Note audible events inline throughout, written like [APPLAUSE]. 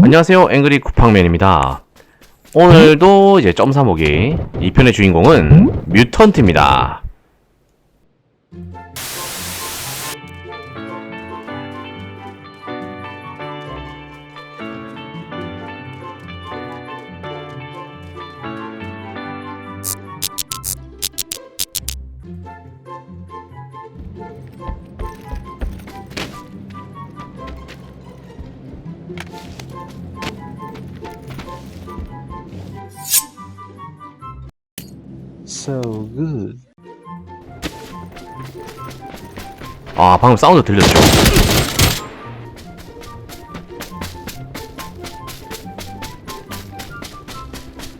안녕하세요. 앵그리 쿠팡맨입니다. 오늘도 이제 점사모기. 2편의 주인공은 뮤턴트입니다 Good. 아 방금 사운드 들렸죠?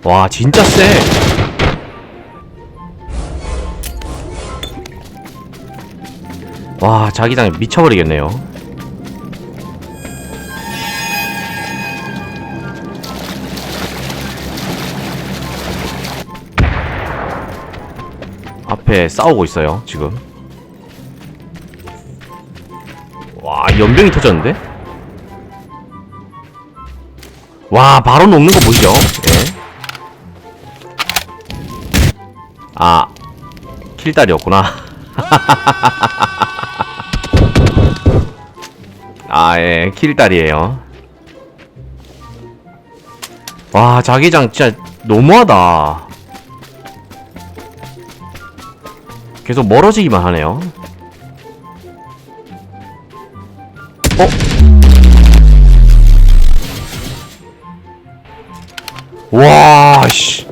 와 진짜 쎄 와, 자기장 미쳐버리겠네요. 앞에 싸우고 있어요, 지금. 와, 연병이 터졌는데? 와, 바로 녹는 거 보이죠? 예. 아, 킬달이었구나. [LAUGHS] 아, 예, 킬달이에요. 와, 자기장 진짜 너무하다. 계속 멀어지기만 하네요. 어? 와, 씨.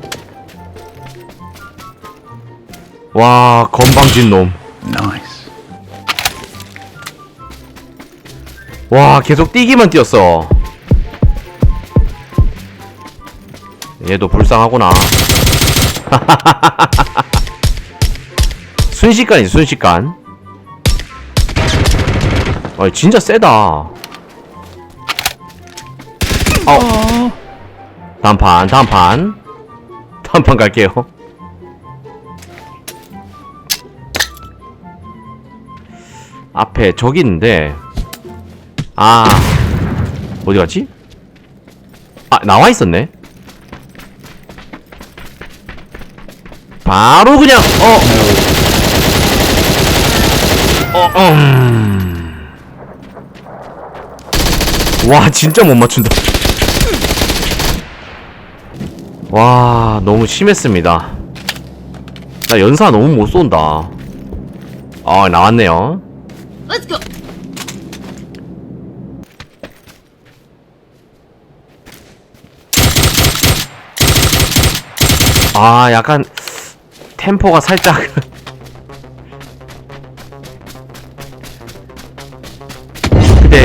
와, 건방진 놈. Nice. 와, 계속 뛰기만 뛰었어. 얘도 불쌍하구나. [LAUGHS] 순식간이지, 순식간. 아, 진짜 세다. 어. 단판, 단판. 단판 갈게요. 앞에 저기 있는데. 아. 어디 갔지? 아, 나와 있었네. 바로 그냥, 어. 어, 음. 와, 진짜 못 맞춘다. 와, 너무 심했습니다. 나 연사 너무 못 쏜다. 아, 나왔네요. Let's go. 아, 약간 템포가 살짝 [LAUGHS]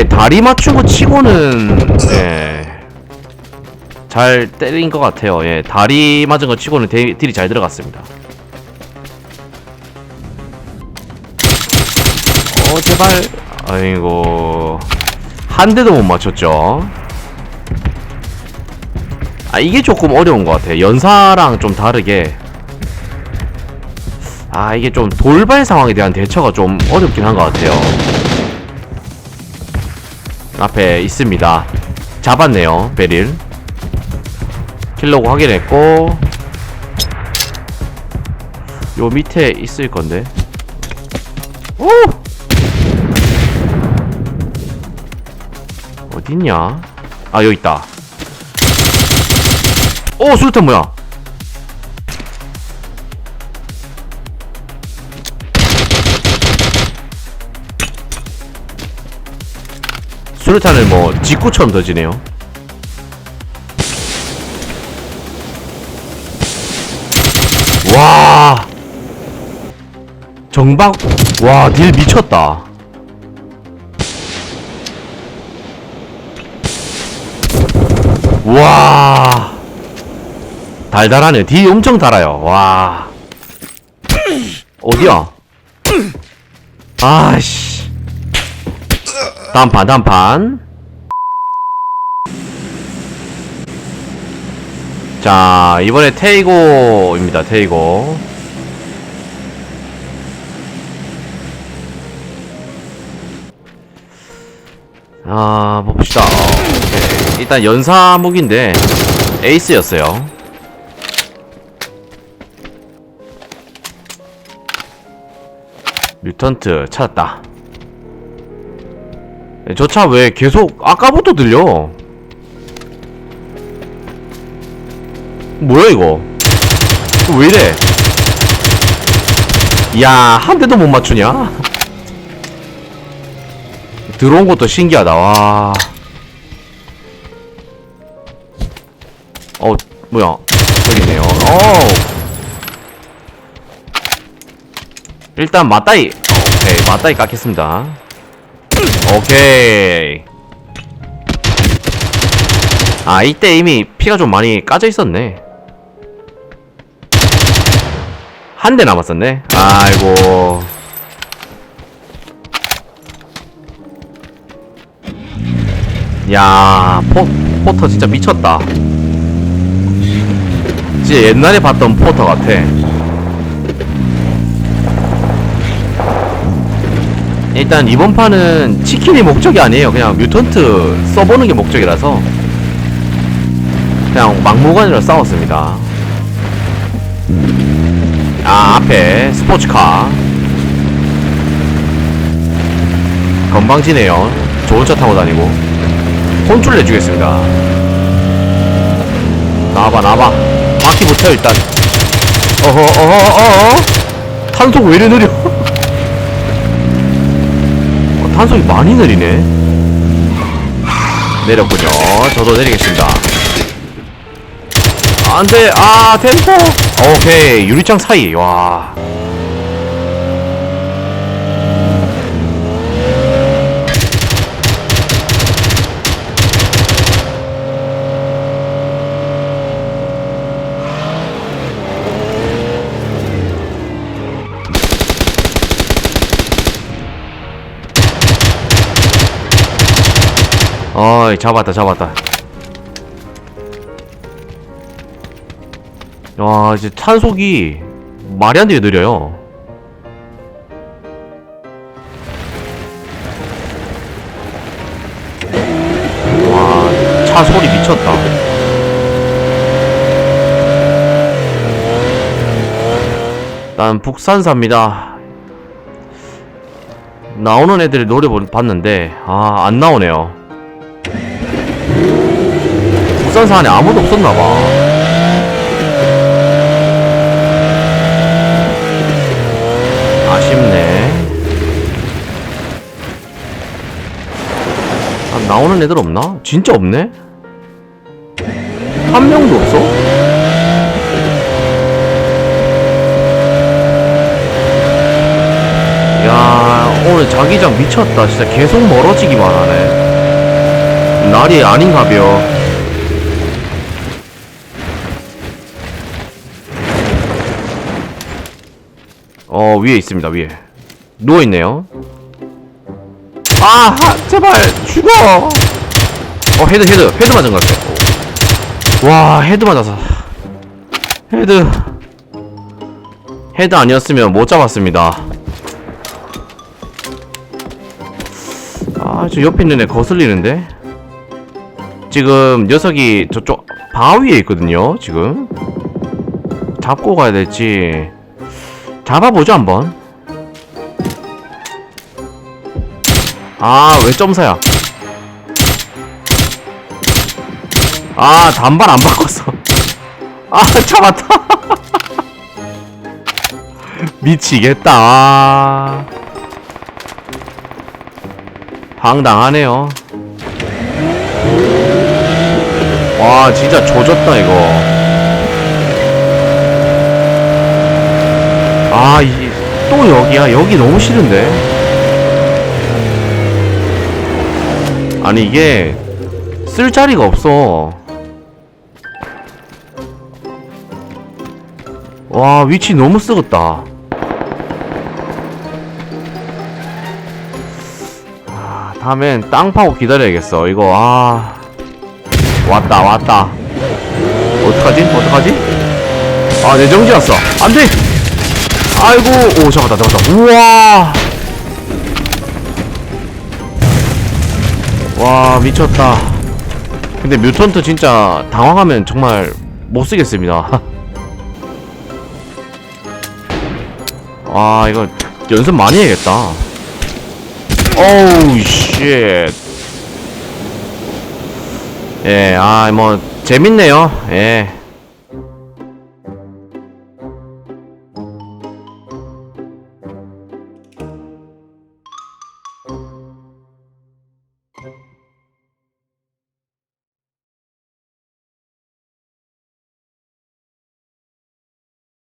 다리 거 치고는 예. 잘 때린 것 같아요. 예, 다리 맞은 거 치고는 데, 딜이 잘 들어갔습니다. 어, 제발. 아이고. 한 대도 못 맞췄죠. 아 이게 조금 어려운 것 같아요 연사랑 좀 다르게 아 이게 좀 돌발 상황에 대한 대처가 좀 어렵긴 한 것 같아요 앞에 있습니다. 잡았네요 베릴. 킬로고 확인했고 요 밑에 있을 건데. 오! 어딨냐? 아 여기 있다. 오 수류탄 뭐야 수류탄을 뭐 직구처럼 던지네요 와 정박 와 딜 미쳤다 와 달달하네. 딜 엄청 달아요. 와. 어디야? 아씨. 단판, 단판. 자, 이번에 테이고입니다. 테이고. 아, 봅시다. 오케이. 일단 연사 무기인데 에이스였어요. 뮤턴트 찾았다. 저 차 왜 계속 아까부터 들려? 뭐야 이거? 왜 이래? 야, 한 대도 못 맞추냐? 들어온 것도 신기하다, 와. 어, 뭐야. 저기 있네요. 어 일단, 맞다이. 오케이, 맞다이 깎겠습니다. 오케이. 아, 이때 이미 피가 좀 많이 까져 있었네. 한 대 남았었네. 아이고. 야, 포, 포터 진짜 미쳤다. 진짜 옛날에 봤던 포터 같아. 일단 이번 판은 치킨이 목적이 아니에요. 그냥 뮤턴트 써보는 게 목적이라서 그냥 막무가내로 싸웠습니다. 아 앞에 스포츠카. 건방지네요. 좋은 차 타고 다니고. 혼쭐 내주겠습니다. 나와봐 나와봐. 바퀴 붙여 일단. 어허 어허 어허. 탄속 왜 이리 느려? 어, [LAUGHS] 탄속이 많이 느리네. 내렸군요. 저도 내리겠습니다. 안돼. 아 템포. 오케이. 유리창 사이. 와 어이 잡았다 잡았다. 와 이제 탄속이 말이 안 되게 느려요. 와 차 소리 미쳤다. 난 북산사입니다. 나오는 애들의 노래 보- 봤는데 아 안 나오네요 북산사 안에 아무도 없었나봐 아쉽네. 아, 나오는 애들 없나? 진짜 없네? 한 명도 없어? 야, 오늘 자기장 미쳤다. 진짜 계속 멀어지기만 하네. 날이 아닌가벼. 어 위에 있습니다 위에 누워 있네요. 아 하, 제발 죽어. 어 헤드 헤드 헤드 맞은 것 같아. 와 헤드 맞아서 헤드 헤드 아니었으면 못 잡았습니다. 아 저 옆에 있는 애 거슬리는데 지금 녀석이 저쪽 바위에 있거든요. 지금 잡고 가야 될지. 잡아보죠 한번. 아 왜 점사야? 아 단발 안 바꿨어. 아 잡았다. [LAUGHS] 미치겠다. 아. 황당하네요. 와 진짜 조졌다 이거 아, 이, 또 여기야? 여기 너무 싫은데? 아니, 이게, 쓸 자리가 없어. 와, 위치 너무 쓰겄다. 아, 다음엔 땅 파고 기다려야겠어. 이거, 아. 왔다, 왔다. 어떡하지? 어떡하지? 아, 내 정지 왔어. 안 돼! 아이고 오 잡았다 잡았다 우와 와 미쳤다 근데 뮤턴트 진짜 당황하면 정말 못 쓰겠습니다. [LAUGHS] 아 이거 연습 많이 해야겠다. 오우 쉣. 예, 아 뭐 재밌네요. 예.